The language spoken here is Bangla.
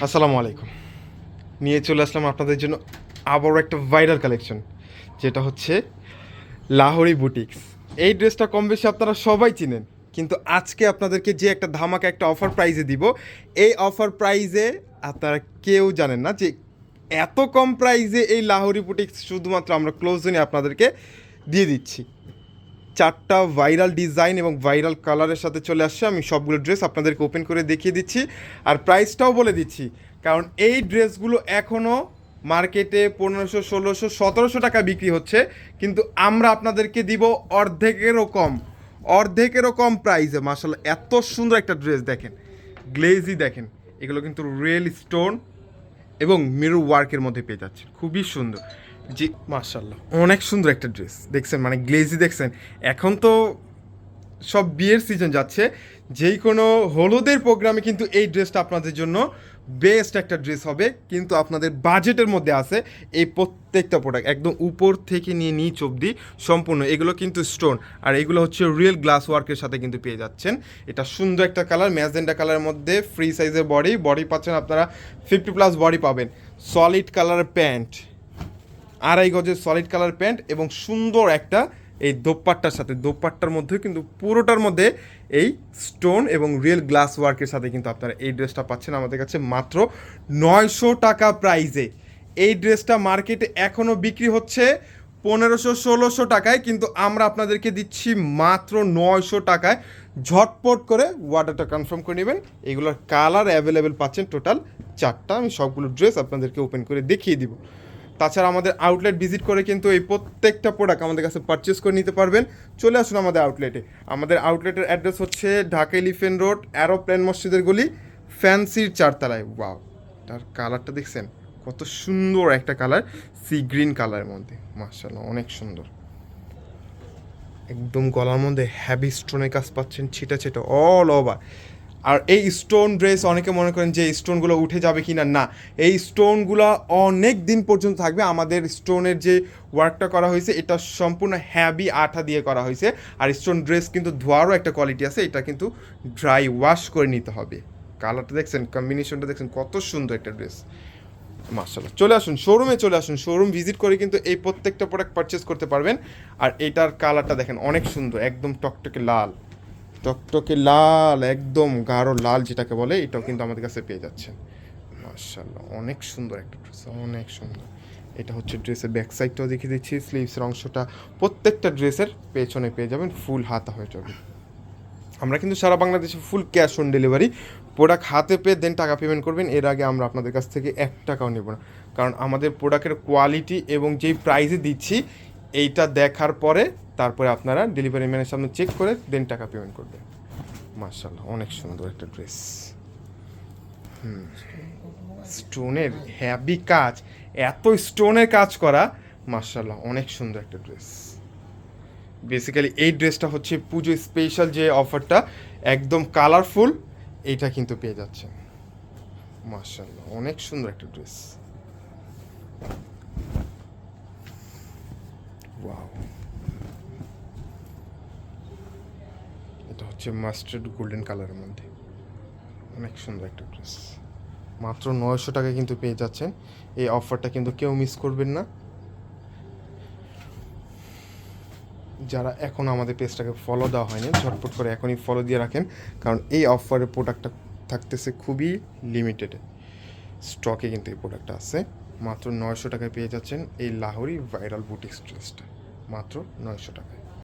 আসসালামু আলাইকুম। নিয়ে চলে আসলাম আপনাদের জন্য আবারও একটা ভাইরাল কালেকশন যেটা হচ্ছে লাহোরি বুটিক্স এই ড্রেসটা কম বেশি আপনারা সবাই চিনেন, কিন্তু আজকে আপনাদেরকে যে একটা ধামাকা একটা অফার প্রাইজে দিব, এই অফার প্রাইজে আপনারা কেউ জানেন না যে এত কম প্রাইজে এই লাহোরি বুটিক্স শুধুমাত্র আমরা ক্লোজ ক্লোজনে আপনাদেরকে দিয়ে দিচ্ছি। চারটা ভাইরাল ডিজাইন এবং ভাইরাল কালারের সাথে চলে আসছে। আমি সবগুলো ড্রেস আপনাদেরকে ওপেন করে দেখিয়ে দিচ্ছি। আর প্রাইসটাও বলে দিচ্ছি। কারণ এই ড্রেসগুলো এখনও মার্কেটে পনেরোশো, ষোলোশো, সতেরোশো টাকা বিক্রি হচ্ছে। কিন্তু আমরা আপনাদেরকে দিব অর্ধেকেরও কম। অর্ধেকেরও কম প্রাইসে মার্শাল এত সুন্দর একটা ড্রেস দেখেন। গ্লেজি দেখেন। এগুলো কিন্তু রিয়েল স্টোন এবং মিরর ওয়ার্কের মধ্যে পেয়ে যাচ্ছে খুবই সুন্দর। জি। মার্শাল্লাহ অনেক সুন্দর একটা ড্রেস দেখছেন? মানে গ্লেজি দেখছেন? এখন তো সব বিয়ের সিজন যাচ্ছে। যেই কোনো হলুদের প্রোগ্রামে কিন্তু এই ড্রেসটা আপনাদের জন্য বেস্ট একটা ড্রেস হবে। কিন্তু আপনাদের বাজেটের মধ্যে আছে এই প্রত্যেকটা প্রোডাক্ট একদম উপর থেকে নিয়ে নিচ অবধি সম্পূর্ণ। এগুলো কিন্তু স্টোন আর এগুলো হচ্ছে রিয়েল গ্লাস ওয়ার্কের সাথে কিন্তু পেয়ে যাচ্ছেন। এটা সুন্দর একটা কালার ম্যাজেন্ডা কালারের মধ্যে ফ্রি সাইজের বডি বডি পাচ্ছেন আপনারা ফিফটি প্লাস বডি পাবেন। সলিড কালার প্যান্ট আড়াই গজের সলিড কালার প্যান্ট এবং সুন্দর একটা এই দোপাট্টার সাথে, দোপাট্টার মধ্যে কিন্তু পুরোটার মধ্যে এই স্টোন এবং রিয়েল গ্লাস ওয়ার্কের সাথে কিন্তু আপনারা এই ড্রেসটা পাচ্ছেন আমাদের কাছে মাত্র নয়শো টাকা প্রাইজে এই ড্রেসটা মার্কেটে এখনও বিক্রি হচ্ছে পনেরোশো, ষোলোশো টাকায়, কিন্তু আমরা আপনাদেরকে দিচ্ছি মাত্র নয়শো টাকায়। ঝটপট করে ওয়াটারটা কনফার্ম করে নেবেন। এগুলোর কালার অ্যাভেলেবেল পাচ্ছেন টোটাল চারটা। আমি সবগুলো ড্রেস আপনাদেরকে ওপেন করে দেখিয়ে দিব। তাছাড়া আমাদের আউটলেট ভিজিট করে কিন্তু এই প্রত্যেকটা প্রোডাক্ট আমাদের কাছে পারচেস করে নিতে পারবেন। চলে আসুন আমাদের আউটলেটে আমাদের আউটলেটের অ্যাড্রেস হচ্ছে ঢাকা এলিফেন্ট রোড অ্যারোপ্লেন মসজিদের গলি ফ্যান্সির চারতলায়। ওয়াও তার কালারটা দেখছেন? কত সুন্দর একটা কালার সি গ্রিন কালারের মধ্যে। মার্শাল্লাহ অনেক সুন্দর। একদম গলার মধ্যে হ্যাভি স্টোনের কাজ পাচ্ছেন ছিটা ছিটা অল ওভার আর এই স্টোন ড্রেস অনেকে মনে করেন যে স্টোনগুলো উঠে যাবে কি না না এই স্টোনগুলো অনেক দিন পর্যন্ত থাকবে। আমাদের স্টোনের যে ওয়ার্কটা করা হয়েছে, এটা সম্পূর্ণ হ্যাভি আঠা দিয়ে করা হয়েছে। আর স্টোন ড্রেস কিন্তু ধোয়ারও একটা কোয়ালিটি আছে, এটা কিন্তু ড্রাই ওয়াশ করে নিতে হবে। কালারটা দেখছেন, কম্বিনেশনটা দেখছেন, কত সুন্দর একটা ড্রেস। মার্শাল্লাহ চলে আসুন, শোরুমে চলে আসুন। শোরুম ভিজিট করে কিন্তু এই প্রত্যেকটা প্রোডাক্ট পারচেস করতে পারবেন। আর এটার কালারটা দেখেন, অনেক সুন্দর, একদম টকটকে লাল। টকটকে লাল, একদম গাঢ় লাল যেটাকে বলে, এটাও কিন্তু আমাদের কাছে পেয়ে যাচ্ছেন। মার্শাল্লাহ অনেক সুন্দর একটা ড্রেস অনেক সুন্দর। এটা হচ্ছে ড্রেসের ব্যাক সাইডটাও দেখিয়ে দিচ্ছি স্লিভসের অংশটা প্রত্যেকটা ড্রেসের পেছনে পেয়ে যাবেন ফুল হাতা হয়ে যাবে। আমরা কিন্তু সারা বাংলাদেশে full cash on delivery product হাতে পেয়ে দেন টাকা পেমেন্ট করবেন, এর আগে আমরা আপনাদের কাছ থেকে এক টাকাও নেব না। কারণ আমাদের প্রোডাক্টের কোয়ালিটি এবং যেই প্রাইসে দিচ্ছি, এইটা দেখার পরে তারপরে আপনারা ডেলিভারি ম্যানের সামনে চেক করে দেন টাকা পেমেন্ট করবেন। মার্শাল্লাহ অনেক সুন্দর একটা ড্রেস হুম স্টোনের হ্যাভি কাজ, এত স্টোনের কাজ করা মার্শাল্লাহ অনেক সুন্দর একটা ড্রেস বেসিক্যালি এই ড্রেসটা হচ্ছে পুজো স্পেশাল যে অফারটা একদম কালারফুল এইটা কিন্তু পেয়ে যাচ্ছে মার্শাল্লাহ অনেক সুন্দর একটা ড্রেস ওয়াও হচ্ছে মাস্টার্ড গোল্ডেন কালারের মধ্যে। অনেক সুন্দর একটা ড্রেস মাত্র নয়শো টাকা কিন্তু পেয়ে যাচ্ছেন। এই অফারটা কিন্তু কেউ মিস করবেন না। যারা এখন আমাদের পেজটাকে ফলো দেওয়া হয়নি, ঝটপট করে এখনই ফলো দিয়ে রাখেন। কারণ এই অফারের প্রোডাক্টটা থাকতেছে খুবই লিমিটেড স্টকে কিন্তু এই প্রোডাক্টটা আছে। মাত্র নয়শো টাকায় পেয়ে যাচ্ছেন এই লাহোরি ভাইরাল বুটিক্স ড্রেসটা মাত্র নয়শো টাকায়।